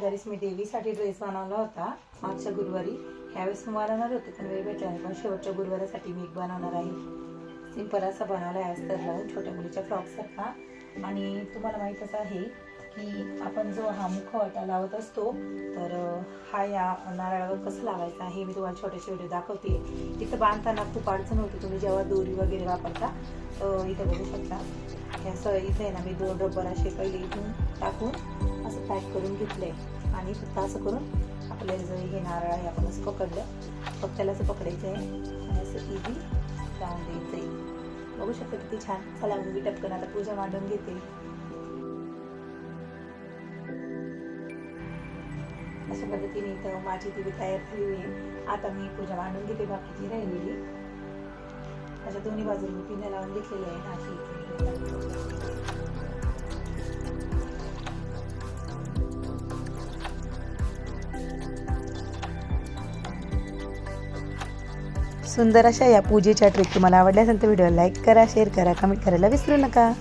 शेजारीच मी देवीसाठी ड्रेस बनवला होता मागच्या गुरुवारी. ह्यावेळेस तुम्हाला बनवणार होते पण वेळ भेटला नाही. पण शेवटच्या गुरुवारासाठी मी एक बनवणार आहे. सिंपल असा बनवला आहे अस्तर लावून छोट्या मुलीच्या फ्रॉकसारखा आणि तुम्हाला माहीतच आहे की आपण जो हा मुखवटा लावत असतो तर हा या नारळावर कसं लावायचा हे मी तुम्हाला छोटेसे व्हिडिओ दाखवते. इथं बांधताना खूप अडचण होती. तुम्ही जेव्हा दोरी वगैरे वापरता तर इथं बघू शकता. हे असं इथे आहे ना मी दोन रबर असे पहिले इथून टाकून असं पॅक करून घेतले आणि फक्त असं करून आपल्याला जर हे नारळ आहे आपण असं पकडलं. फक्त त्याला असं पकडायचं आहे. आणि असं इझी लावून द्यायचं आहे. बघू शकता किती छान. चला मी टपकन आता पूजा मांडून घेते. अशा पद्धतीने इथं माझी दिवी तयार झालेली आहे. आता मी पूजा मांडून घेते. बाकीची राहिलेली. अशा दोन्ही बाजूला पिण्या लावून घेतलेली आहे. अशी सुंदर अशा या पूजेच्या ट्रिक तुम्हाला आवडल्या असेल तर व्हिडिओ लाईक करा शेअर करा कमेंट करायला विसरू नका.